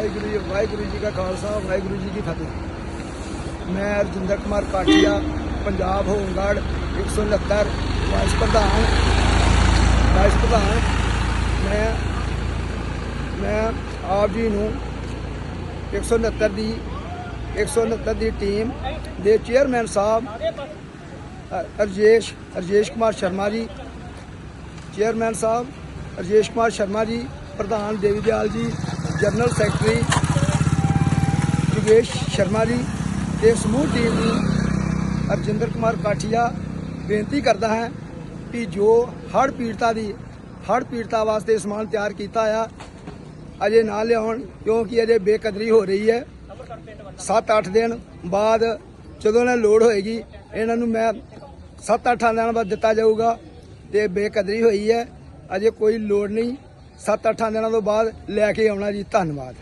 ਵਾਹਿਗੁਰੂ ਜੀ ਵਾਹਿਗੁਰੂ ਜੀ ਕਾ ਖਾਲਸਾ, ਵਾਹਿਗੁਰੂ ਜੀ ਕੀ ਫਤਿਹ। ਮੈਂ Rajinder Kumar Kathia Punjab home guard 169 vice ਪ੍ਰਧਾਨ। ਵਾਈਸ ਪ੍ਰਧਾਨ, ਮੈਂ ਮੈਂ ਆਪ ਜੀ ਨੂੰ 169 ਦੀ 169 ਦੀ ਟੀਮ ਦੇ ਚੇਅਰਮੈਨ ਸਾਹਿਬ, ਅ- ਰਜੇਸ਼ ਰਜੇਸ਼ ਕੁਮਾਰ ਸ਼ਰਮਾ ਜੀ, ਚੇਅਰਮੈਨ ਸਾਹਿਬ ਰਜੇਸ਼ ਕੁਮਾਰ ਸ਼ਰਮਾ ਜੀ, ਪ੍ਰਧਾਨ ਦੇਵੀ ਦਿਆਲ ਜੀ ਜਨਰਲ ਸੈਕਟਰੀ ਯੋਗੇਸ਼ ਸ਼ਰਮਾ ਜੀ ਤੇ ਸਮੂਹ ਟੀਮ ਨੂੰ ਅਰਜਿੰਦਰ ਕੁਮਾਰ ਕਾਠੀਆ ਬੇਨਤੀ ਕਰਦਾ ਹੈ ਕਿ ਜੋ ਹੜ੍ਹ ਪੀੜਤਾ ਦੀ, ਹੜ੍ਹ ਪੀੜਤਾ ਵਾਸਤੇ ਸਮਾਨ ਤਿਆਰ ਕੀਤਾ ਆ, ਅਜੇ ਨਾ ਲਿਆਉਣ, ਕਿਉਂਕਿ ਅਜੇ ਬੇਕਦਰੀ ਹੋ ਰਹੀ ਹੈ। 7-8 ਦਿਨ ਬਾਅਦ ਜਦੋਂ ਇਹਨਾਂ ਲੋੜ ਹੋਏਗੀ, ਇਹਨਾਂ ਨੂੰ ਮੈਂ 7-8 ਦਿਨਾਂ ਬਾਅਦ ਦਿੱਤਾ ਜਾਊਗਾ ਤੇ ਬੇਕਦਰੀ ਹੋਈ ਹੈ। ਅਜੇ ਕੋਈ ਲੋੜ ਨਹੀਂ। 7-8 ਦਿਨਾਂ ਤੋਂ ਬਾਅਦ ਲੈ ਕੇ ਆਉਣਾ ਜੀ ਧੰਨਵਾਦ।